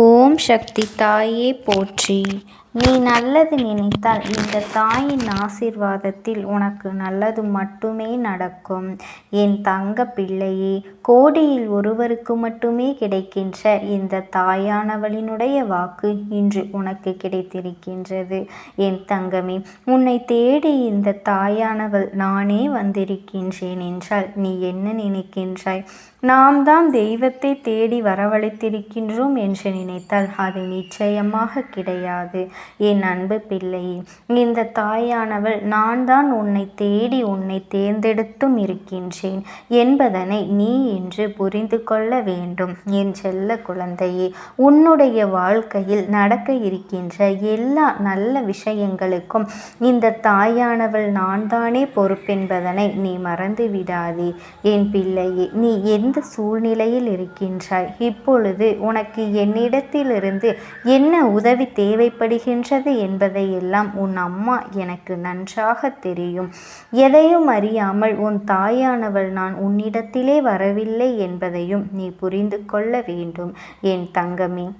ஓம் சக்தி தாயே போற்றி. நீ நல்லது நினைத்தால் இந்த தாயின் ஆசீர்வாதத்தில் உனக்கு நல்லது மட்டுமே நடக்கும். என் தங்க பிள்ளையே கோடியில் ஒருவருக்கு மட்டுமே கிடைக்கின்ற இந்த தாயானவளினுடைய வாக்கு இன்று உனக்கு கிடைத்திருக்கின்றது. என் தங்கமே உன்னை தேடி இந்த தாயானவள் நானே வந்திருக்கின்றேன் என்றால் நீ என்ன நினைக்கின்றாய்? நாம் தான் தெய்வத்தை தேடி வரவழைத்திருக்கின்றோம் என்று நினைத்தால் அது நிச்சயமாக கிடையாது. என் அன்பு பிள்ளையே இந்த தாயானவள் நான் தான் உன்னை தேடி உன்னை தேர்ந்தெடுத்தும் இருக்கின்றேன் என்பதனை நீ என்று புரிந்து கொள்ள வேண்டும். என் செல்ல குழந்தையே உன்னுடைய வாழ்க்கையில் நடக்க இருக்கின்ற எல்லா நல்ல விஷயங்களுக்கும் இந்த தாயானவள் நான் தானே பொறுப்பென்பதனை நீ மறந்து விடாதே என் பிள்ளையே நீ எந்த சூழ்நிலையில் இருக்கின்றாய்? இப்பொழுது உனக்கு என்னிடத்திலிருந்து என்ன உதவி தேவைப்படுகின்றது என்பதையெல்லாம் உன் அம்மா எனக்கு நன்றாக தெரியும். எதையும் அறியாமல் உன் தாயானவள் நான் உன்னிடத்திலே வரவில்லை என்பதையும் நீ புரிந்து கொள்ள வேண்டும். என் தங்கமே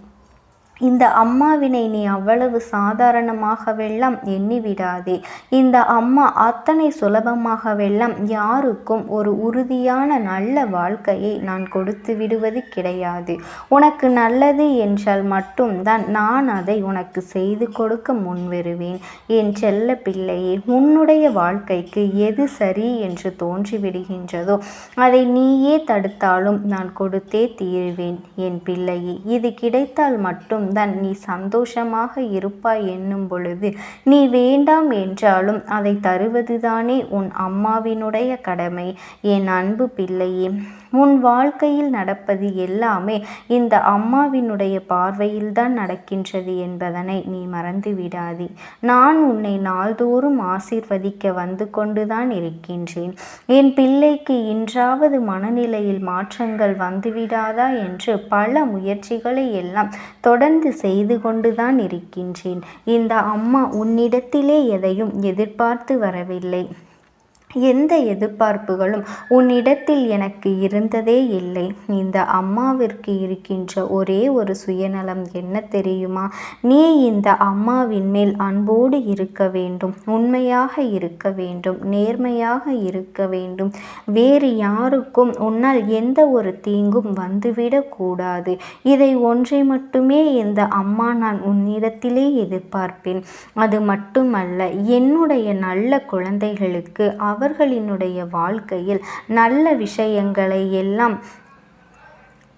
இந்த அம்மாவினை நீ அவ்வளவு சாதாரணமாகவெல்லாம் எண்ணிவிடாதே. இந்த அம்மா அத்தனை சுலபமாகவெல்லாம் யாருக்கும் ஒரு உறுதியான நல்ல வாழ்க்கையை நான் கொடுத்து விடுவது கிடையாது. உனக்கு நல்லது என்றால் மட்டும்தான் நான் அதை உனக்கு செய்து கொடுக்க முன்வருவேன். என் செல்ல பிள்ளையே உன்னுடைய வாழ்க்கைக்கு எது சரி என்று தோன்றிவிடுகின்றதோ அதை நீயே தடுத்தாலும் நான் கொடுத்தே தீருவேன். என் பிள்ளையே இது கிடைத்தால் மட்டும் தான் நீ சந்தோஷமாக இருப்பாய் என்னும் பொழுது நீ வேண்டாம் என்றாலும் அதை தருவதுதானே உன் அம்மாவினுடைய கடமை. என் அன்பு பிள்ளையே உன் வாழ்க்கையில் நடப்பது எல்லாமே இந்த அம்மாவினுடைய பார்வையில் தான் நடக்கின்றது என்பதனை நீ மறந்து விடாதே நான் உன்னை நாள்தோறும் ஆசீர்வதிக்க வந்து கொண்டுதான் இருக்கின்றேன். என் பிள்ளைக்கு இன்றாவது மனநிலையில் மாற்றங்கள் வந்துவிடாதா என்று பல முயற்சிகளை எல்லாம் தொடர்ந்து செய்து கொண்டுதான் இருக்கின்றேன். இந்த அம்மா உன்னிடத்திலே எதையும் எதிர்பார்த்து வரவில்லை. எந்த எதிர்பார்ப்புகளும் உன்னிடத்தில் எனக்கு இருந்ததே இல்லை. இந்த அம்மாவிற்கு இருக்கின்ற ஒரே ஒரு சுயநலம் என்ன தெரியுமா? நீ இந்த அம்மாவின் மேல் அன்போடு இருக்க வேண்டும். உண்மையாக இருக்க வேண்டும். நேர்மையாக இருக்க வேண்டும். வேறு யாருக்கும் உன்னால் எந்த ஒரு தீங்கும் வந்துவிடக்கூடாது இதை ஒன்றை மட்டுமே இந்த அம்மா நான் உன்னிடத்திலே எதிர்பார்ப்பேன். அது மட்டுமல்ல என்னுடைய நல்ல குழந்தைகளுக்கு அவ அவர்களினுடைய வாழ்க்கையில் நல்ல விஷயங்களை எல்லாம்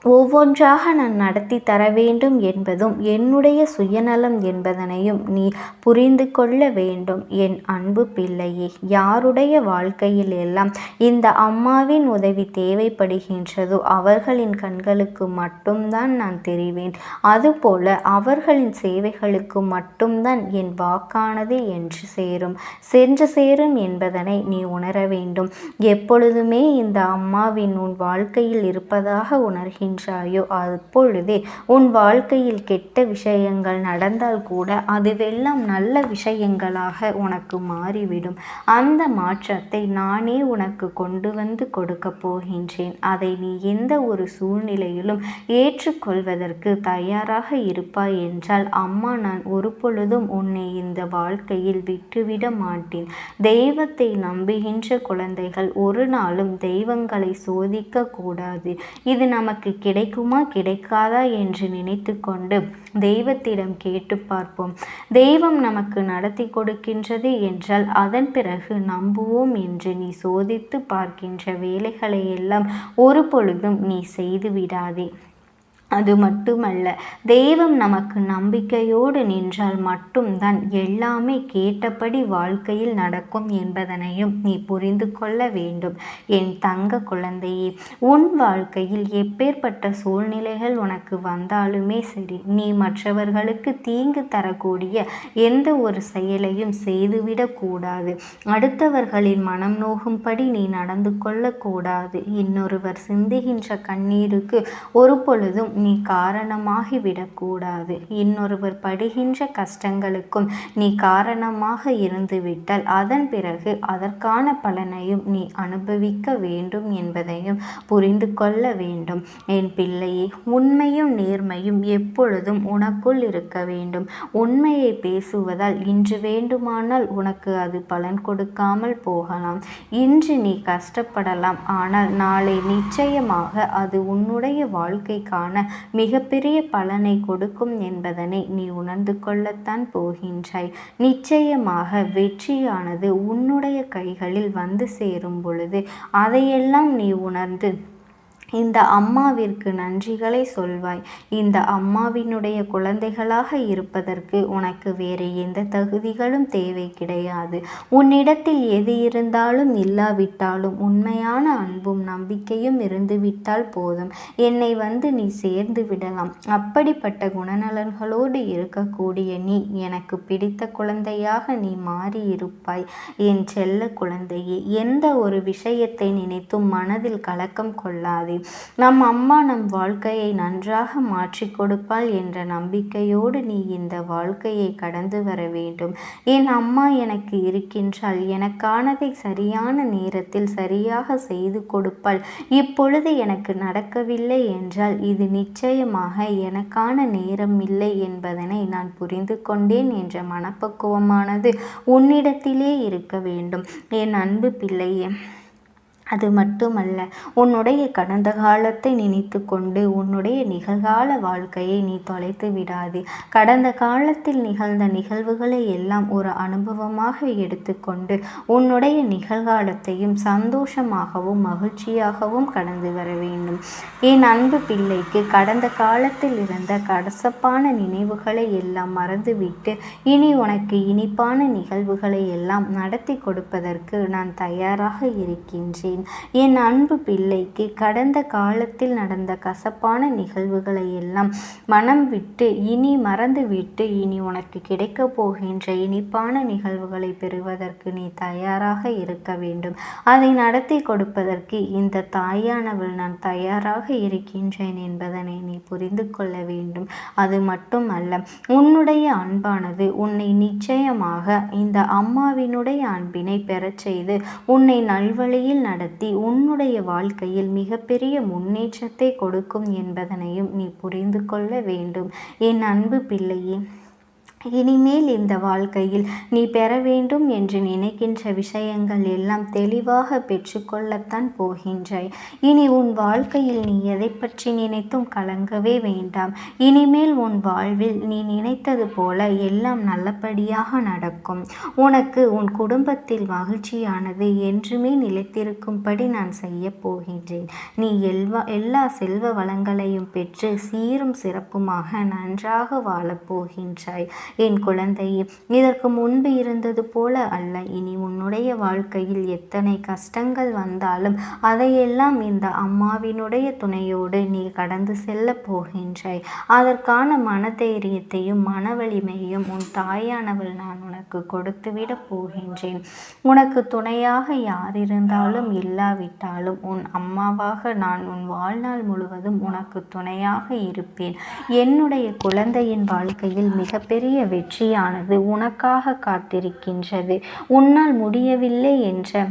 ஒவ்வொன்றாக நான் நடத்தி தர வேண்டும் என்பதும் என்னுடைய சுயநலம் என்பதனையும் நீ புரிந்து கொள்ள வேண்டும். என் அன்பு பிள்ளையே யாருடைய வாழ்க்கையில் எல்லாம் இந்த அம்மாவின் உதவி தேவைப்படுகின்றதோ அவர்களின் கண்களுக்கு மட்டும்தான் நான் தெரிவேன். அதுபோல அவர்களின் சேவைகளுக்கு மட்டும்தான் என் வாக்கானது என்று சேரும். சென்று சேரும் என்பதனை நீ உணர வேண்டும். எப்பொழுதுமே இந்த அம்மாவின் உன் வாழ்க்கையில் இருப்பதாக உணர்கின்ற நின்றாயோ? அப்பொழுதே உன் வாழ்க்கையில் கெட்ட விஷயங்கள் நடந்தால் கூட அதுவெல்லாம் நல்ல விஷயங்களாக உனக்கு மாறிவிடும். அந்த மாற்றத்தை நானே உனக்கு கொண்டு வந்து கொடுக்க போகின்றேன். அதை நீ எந்த ஒரு சூழ்நிலையிலும் ஏற்றுக்கொள்வதற்கு தயாராக இருப்பாய் என்றால் அம்மா நான் ஒரு பொழுதும் உன்னை இந்த வாழ்க்கையில் விட்டுவிட மாட்டேன். தெய்வத்தை நம்புகின்ற குழந்தைகள் ஒரு நாளும் தெய்வங்களை சோதிக்க கூடாது. இது நமக்கு கிடைக்குமா கிடைக்காதா என்று நினைத்து கொண்டு தெய்வத்திடம் கேட்டு பார்ப்போம். தெய்வம் நமக்கு நடத்தி கொடுக்கின்றது என்றால் அதன் பிறகு நம்புவோம் என்று நீ சோதித்து பார்க்கின்ற வேலைகளை எல்லாம் ஒரு பொழுதும் நீ செய்து விடாதே அது மட்டுமல்ல தெய்வம் நமக்கு நம்பிக்கையோடு நின்றால் மட்டும்தான் எல்லாமே கேட்டபடி வாழ்க்கையில் நடக்கும் என்பதனையும் நீ புரிந்து கொள்ள வேண்டும். என் தங்க குழந்தையே உன் வாழ்க்கையில் எப்பேற்பட்ட சூழ்நிலைகள் உனக்கு வந்தாலுமே சரி நீ மற்றவர்களுக்கு தீங்கு தரக்கூடிய எந்த ஒரு செயலையும் செய்துவிடக்கூடாது அடுத்தவர்களின் மனம் நோகும்படி நீ நடந்து கொள்ளக்கூடாது இன்னொருவர் சிந்துகின்ற கண்ணீருக்கு ஒரு பொழுதும் நீ காரணமாகி விடக்கூடாது இன்னொருவர் படுகின்ற கஷ்டங்களுக்கும் நீ காரணமாக இருந்துவிட்டால் அதன் பிறகு அதற்கான பலனையும் நீ அனுபவிக்க வேண்டும் என்பதையும் புரிந்து கொள்ள வேண்டும். என் பிள்ளையே உண்மையும் நேர்மையும் எப்பொழுதும் உனக்குள் இருக்க வேண்டும். உண்மையை பேசுவதால் இன்று வேண்டுமானால் உனக்கு அது பலன் கொடுக்காமல் போகலாம். இன்று நீ கஷ்டப்படலாம் ஆனால் நாளை நிச்சயமாக அது உன்னுடைய வாழ்க்கைக்கான மிகப்பெரிய பலனை கொடுக்கும் என்பதனை நீ உணர்ந்து கொள்ளத்தான் போகின்றாய். நிச்சயமாக வெற்றியானது உன்னுடைய கைகளில் வந்து சேரும் பொழுது அதையெல்லாம் நீ உணர்ந்து இந்த அம்மாவிற்கு நன்றிகளை சொல்வாய். இந்த அம்மாவினுடைய குழந்தைகளாக இருப்பதற்கு உனக்கு வேறு எந்த தகுதிகளும் தேவை கிடையாது. உன்னிடத்தில் எது இருந்தாலும் இல்லாவிட்டாலும் உண்மையான அன்பும் நம்பிக்கையும் இருந்துவிட்டால் போதும். என்னை வந்து நீ சேர்ந்து விடலாம். அப்படிப்பட்ட குணநலன்களோடு இருக்கக்கூடிய நீ எனக்கு பிடித்த குழந்தையாக நீ மாறியிருப்பாய். என் செல்ல குழந்தையே எந்த ஒரு விஷயத்தை நினைத்தும் மனதில் கலக்கம் கொள்ளாதே. நம் அம்மா நம் வாழ்க்கையை நன்றாக மாற்றி கொடுப்பாள் என்ற நம்பிக்கையோடு நீ இந்த வாழ்க்கையை கடந்து வர வேண்டும். என் அம்மா எனக்கு இருக்கின்றாள். எனக்கானதை சரியான நேரத்தில் சரியாக செய்து கொடுப்பாள். இப்பொழுது எனக்கு நடக்கவில்லை என்றால் இது நிச்சயமாக எனக்கான நேரம் இல்லை என்பதனை நான் புரிந்து கொண்டேன் என்ற மனப்பக்குவமானது உன்னிடத்திலே இருக்க வேண்டும். என் அன்பு பிள்ளையே அது மட்டுமல்ல உன்னுடைய கடந்த காலத்தை நினைத்து கொண்டு உன்னுடைய நிகழ்கால வாழ்க்கையை நீ தொலைத்து விடாது. கடந்த காலத்தில் நிகழ்ந்த நிகழ்வுகளை எல்லாம் ஒரு அனுபவமாக எடுத்துக்கொண்டு உன்னுடைய நிகழ்காலத்தையும் சந்தோஷமாகவும் மகிழ்ச்சியாகவும் கடந்து வர வேண்டும். என் அன்பு பிள்ளைக்கு கடந்த காலத்தில் இருந்த கடசப்பான நினைவுகளை எல்லாம் மறந்துவிட்டு இனி உனக்கு இனிப்பான நிகழ்வுகளை எல்லாம் நடத்தி கொடுப்பதற்கு நான் தயாராக இருக்கின்றேன். கொண்டேன் என் அன்பு பிள்ளைக்கு கடந்த காலத்தில் நடந்த கசப்பான நிகழ்வுகளை எல்லாம் மனம் விட்டு இனி மறந்துவிட்டு இனி உனக்கு கிடைக்கப் போகின்ற இனிப்பான நிகழ்வுகளை பெறுவதற்கு நீ தயாராக இருக்க வேண்டும். அதை நடத்தி கொடுப்பதற்கு இந்த தாயானவள் நான் தயாராக இருக்கின்றேன் என்பதனை நீ புரிந்து கொள்ள வேண்டும். அது மட்டுமல்ல உன்னுடைய அன்பானது உன்னை நிச்சயமாக இந்த அம்மாவினுடைய அன்பினை பெறச் செய்து உன்னை நல்வழியில் நட நடத்தி உன்னுடைய வாழ்க்கையில் மிகப்பெரிய முன்னேற்றத்தை கொடுக்கும் என்பதனையும் நீ புரிந்து கொள்ள வேண்டும். என் அன்பு பிள்ளையே இனிமேல் இந்த வாழ்க்கையில் நீ பெற வேண்டும் என்று நினைக்கின்ற விஷயங்கள் எல்லாம் தெளிவாக பெற்றுக்கொள்ளத்தான் போகின்றாய் இனி உன் வாழ்க்கையில் நீ எதை பற்றி நினைத்தும் கலங்கவே வேண்டாம். இனிமேல் உன் வாழ்வில் நீ நினைத்தது போல எல்லாம் நல்லபடியாக நடக்கும். உனக்கு உன் குடும்பத்தில் மகிழ்ச்சியானது என்றுமே நிலைத்திருக்கும்படி நான் செய்ய போகின்றேன். நீ எல்வா எல்லா செல்வ வளங்களையும் பெற்று சீரும் சிறப்புமாக நன்றாக வாழப்போகின்றாய் என் குழந்தையே இதற்கு முன்பு இருந்தது போல அல்ல. இனி உன்னுடைய வாழ்க்கையில் எத்தனை கஷ்டங்கள் வந்தாலும் அதையெல்லாம் இந்த அம்மாவினுடைய துணையோடு நீ கடந்து செல்ல போகின்றாய். அதற்கான மனதைரியத்தையும் மன வலிமையும் உன் தாயானவள் நான் உனக்கு கொடுத்துவிட போகின்றேன். உனக்கு துணையாக யார் இருந்தாலும் இல்லாவிட்டாலும் உன் அம்மாவாக நான் உன் வாழ்நாள் முழுவதும் உனக்கு துணையாக இருப்பேன். என்னுடைய குழந்தையின் வாழ்க்கையில் மிகப்பெரிய வெற்றியானது உனக்காக காத்திருக்கின்றது. உன்னால் முடியவில்லை என்ற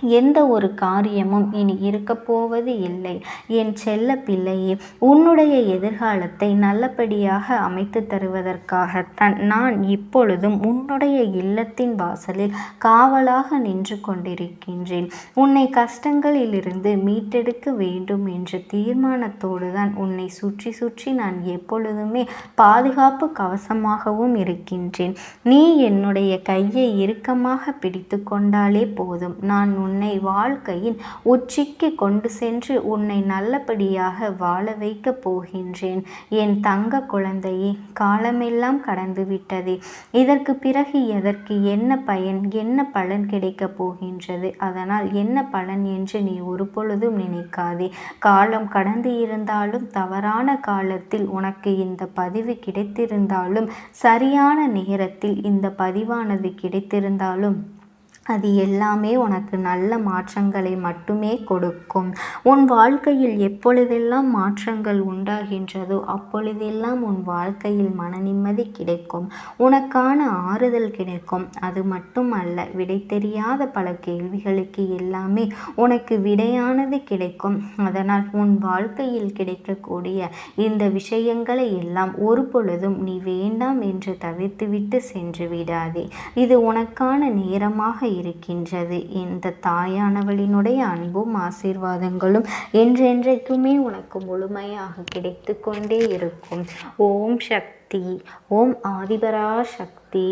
எந்த ஒரு காரியமும் இனி இருக்கப் போவது இல்லை. என் செல்ல பிள்ளையே உன்னுடைய எதிர்காலத்தை நல்லபடியாக அமைத்து தருவதற்காகத்தான் நான் இப்பொழுதும் உன்னுடைய இல்லத்தின் வாசலில் காவலாக நின்று கொண்டிருக்கின்றேன். உன்னை கஷ்டங்களிலிருந்து மீட்டெடுக்க வேண்டும் என்ற தீர்மானத்தோடு தான் உன்னை சுற்றி சுற்றி நான் எப்பொழுதுமே பாதுகாப்பு கவசமாகவும் இருக்கின்றேன். நீ என்னுடைய கையை இறுக்கமாக பிடித்து கொண்டாலே போதும். நான் உன்னை வாழ்க்கையின் உச்சிக்கு கொண்டு சென்று உன்னை நல்லபடியாக வாழ வைக்கப் போகின்றேன். என் தங்க குழந்தையே காலமெல்லாம் கடந்து விட்டதே. இதற்கு பிறகு எதற்கு என்ன பயன் என்ன பலன் கிடைக்கப் போகின்றது? அதனால் என்ன பலன் என்று நீ ஒரு பொழுதும் நினைக்காதே. காலம் கடந்து இருந்தாலும் தவறான காலத்தில் உனக்கு இந்த பதிவு கிடைத்திருந்தாலும் சரியான நேரத்தில் இந்த பதிவானது கிடைத்திருந்தாலும் அது எல்லாமே உனக்கு நல்ல மாற்றங்களை மட்டுமே கொடுக்கும். உன் வாழ்க்கையில் எப்பொழுதெல்லாம் மாற்றங்கள் உண்டாகின்றதோ அப்பொழுதெல்லாம் உன் வாழ்க்கையில் மன நிம்மதி கிடைக்கும். உனக்கான ஆறுதல் கிடைக்கும். அது மட்டும் அல்ல விடை தெரியாத பல கேள்விகளுக்கு எல்லாமே உனக்கு விடையானது கிடைக்கும். அதனால் உன் வாழ்க்கையில் கிடைக்கக்கூடிய இந்த விஷயங்களை எல்லாம் ஒரு பொழுதும் நீ வேண்டாம் என்று தவிர்த்துவிட்டு சென்று விடாதே. இது உனக்கான நேரமாக இருக்கின்றது. இந்த தாயானவளினுடைய அன்பும் ஆசீர்வாதங்களும் என்றென்றைக்குமே உனக்கு முழுமையாக கிடைத்து கொண்டே இருக்கும். ஓம் சக்தி ஓம் ஆதிபரா சக்தி